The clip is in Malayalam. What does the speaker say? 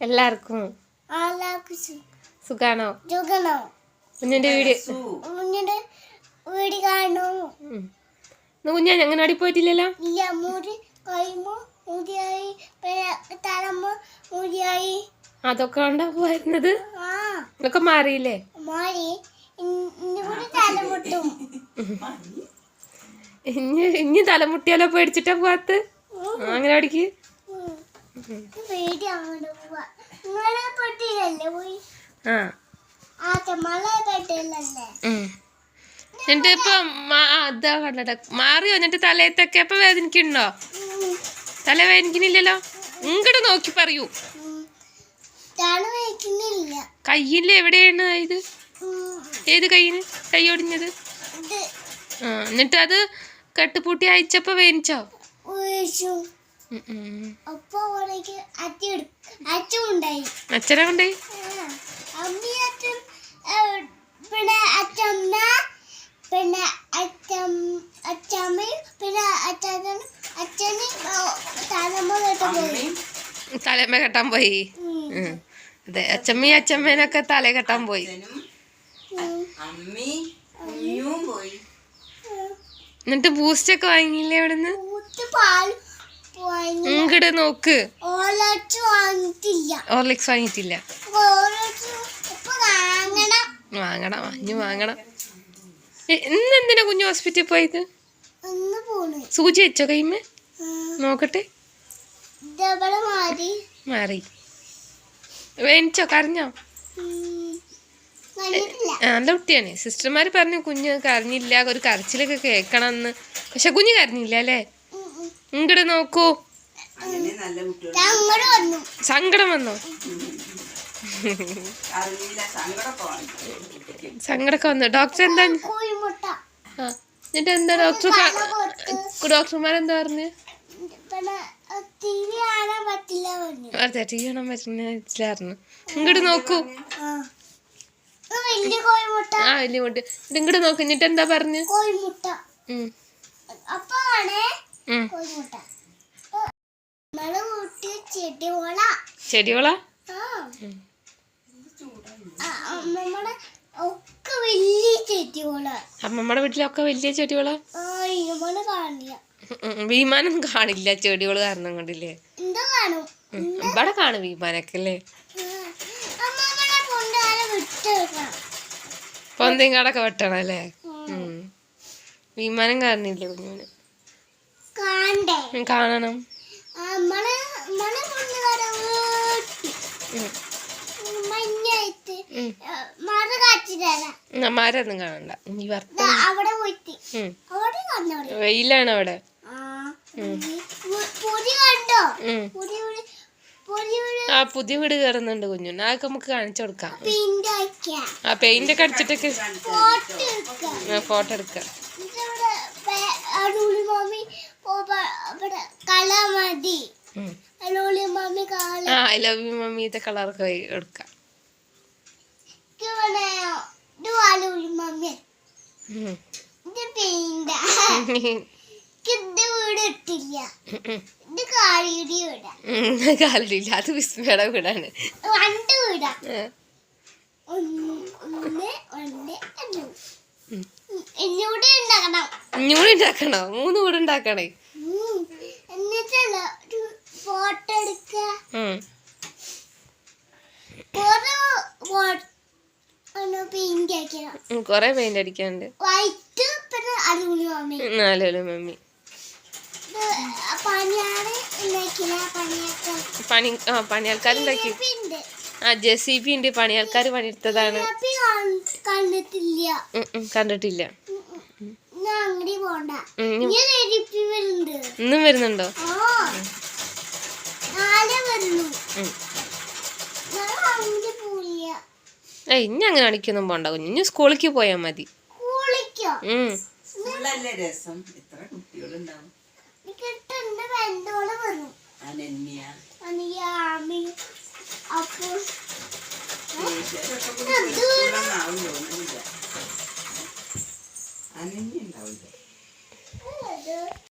എല്ലാവർക്കും സുഖാണോ? കുഞ്ഞിന്റെ വീട്. വീട് കാണോ കുഞ്ഞാ ഞങ്ങനാടി പോയിട്ടില്ലല്ലോ? ഇല്ല മുടി കൈമോ മുടിയായി തലമോ മുടിയായി അതൊക്കെ ഉണ്ടാ പോയിരുന്നത്? ആ. ഇതൊക്കെ മാറിയില്ലേ? മാറി. ഇനി ഇനി തലമുട്ടിയാലോ പേടിച്ചിട്ടാ പോവാത്ത? അങ്ങനാടിക്ക് പേടി എന്നിട്ട് ഇപ്പൊ അതാ കണ്ടട മാറിയോ? എന്നിട്ട് തലയത്തൊക്കെ അപ്പൊ വേദനിക്കുന്നുണ്ടോ? തല വേദനിക്കുന്നില്ലല്ലോ? ഇങ്ങോട്ട് നോക്കി പറയൂ. കയ്യിൽ എവിടെയാണ് ഇത്? ഏത് കയ്യിന് കൈ ഒടിഞ്ഞത്? എന്നിട്ട് അത് കെട്ടുപൂട്ടി അയച്ചപ്പോ വേദനിച്ചോ. അപ്പൊ അവളേക്ക് അച്ഛൻ അച്ഛൻ ഉണ്ടായി അച്ഛനെ കൊണ്ടേ അമ്മി അച്ഛൻ ആ, പിന്നെ അച്ഛമ്മ പിന്നെ അച്ഛം അച്ഛമ്മയും പിന്നെ അച്ഛനും അച്ഛനും തലമ്മ കേട്ട് പോയി. തലമേ കെട്ടാൻ പോയി. ഉം. അതെ അച്ഛമ്മയും അച്ഛമ്മേനൊക്കെ തല കെട്ടാൻ പോയി. പോയി. എന്നിട്ട് ബൂസ്റ്റ് ഒക്കെ വാങ്ങിയില്ലേ അവിടുന്ന്? വാങ്ങി ഇങ്ങോട്ട് നോക്ക്. ഓർലിക്സ് വാങ്ങിയിട്ടില്ല വാങ്ങണം. വാങ്ങി വാങ്ങണം. ഇന്ന് എന്തിനാ കുഞ്ഞു ഹോസ്പിറ്റലിൽ പോയത്? സൂചി വെച്ചോ കൈമേ? നോക്കട്ടെ. മാറി? വേണിച്ചോ കരഞ്ഞോ? നല്ല കുട്ടിയാണ്. സിസ്റ്റർമാർ പറഞ്ഞു കുഞ്ഞ് കരഞ്ഞില്ല ഒരു കരച്ചിലൊക്കെ കേൾക്കണമെന്ന്. പക്ഷെ കുഞ്ഞ് കരഞ്ഞില്ല അല്ലേ. ഇങ്ങോട്ട് നോക്കൂ. സങ്കടം വന്നോ? സങ്കടമൊക്കെ വന്നു. ഡോക്ടർ എന്താ എന്നിട്ട് എന്താ ഡോക്ടർ ഡോക്ടർമാരെന്താ പറഞ്ഞു? അതെ ടി വി കാണാൻ പറ്റില്ലായിരുന്നു ഇങ്ങോട്ട് നോക്കൂ. ആ. വലിയ മുട്ട് ഇങ്ങോട്ട് നോക്കൂ എന്നിട്ട് എന്താ പറഞ്ഞു? കോഴിമുട്ട. ഉം. അപ്പൊ കാണേ അമ്മമ്മടെ വീട്ടിലൊക്കെ വലിയ ചെടിയോളാ ഉം. വിമാനം കാണില്ല ചെടികൾ കാരണം കൊണ്ടില്ലേ? ഇവിടെ കാണും വിമാനൊക്കെ അല്ലേ? പൊന്തേങ്കാടൊക്കെ വെട്ടണം അല്ലേ? വിമാനം കാരണില്ലേ കുഞ്ഞുവിന് കാണണം. മരൊന്നും കാണണ്ട. നീ വർത്ത വെയിലാണ് അവിടെ. ആ പുതിയ വീട് കയറുന്നുണ്ട് കുഞ്ഞു. അതൊക്കെ നമുക്ക് കാണിച്ചു കൊടുക്കാം. ആ പെയിന്റ് ഒക്കെ അടിച്ചിട്ടൊക്കെ. ഫോട്ടോ എടുക്കാം. ആ ഐ ലവ് യു മമ്മീത്തെ കളറൊക്കെ എടുക്കാം. അത് വിസ്മയുടെ വീടാണ്. രണ്ട് വീടാ. ഒന്ന് ഒന്ന് ഒന്ന് എന്നൂടെ ഉണ്ടാക്കണം. മൂന്ന് കൂടെ ഉണ്ടാക്കണേ. ഫോട്ടോ. കുറെ പെയിന്റ് അടിക്കാനുണ്ട്. വൈറ്റ് പിന്നെ മമ്മി പണി ആ പണിയാൾക്കാരുണ്ടാക്കി ആ ജെ സി ബി ഉണ്ട്. പണിയാൾക്കാർ പണിയെടുത്തതാണ്. കണ്ടിട്ടില്ല. കണ്ടിട്ടില്ല. ഇന്നും വരുന്നുണ്ടോ. ഏയ് ഇനി അങ്ങനെ അടിക്കൊന്നും പോണ്ട കുഞ്ഞു. ഇനി സ്കൂളിലേക്ക് പോയാ മതി. രസം? എത്ര കുട്ടികളുണ്ടാവും. അപ്പൊ.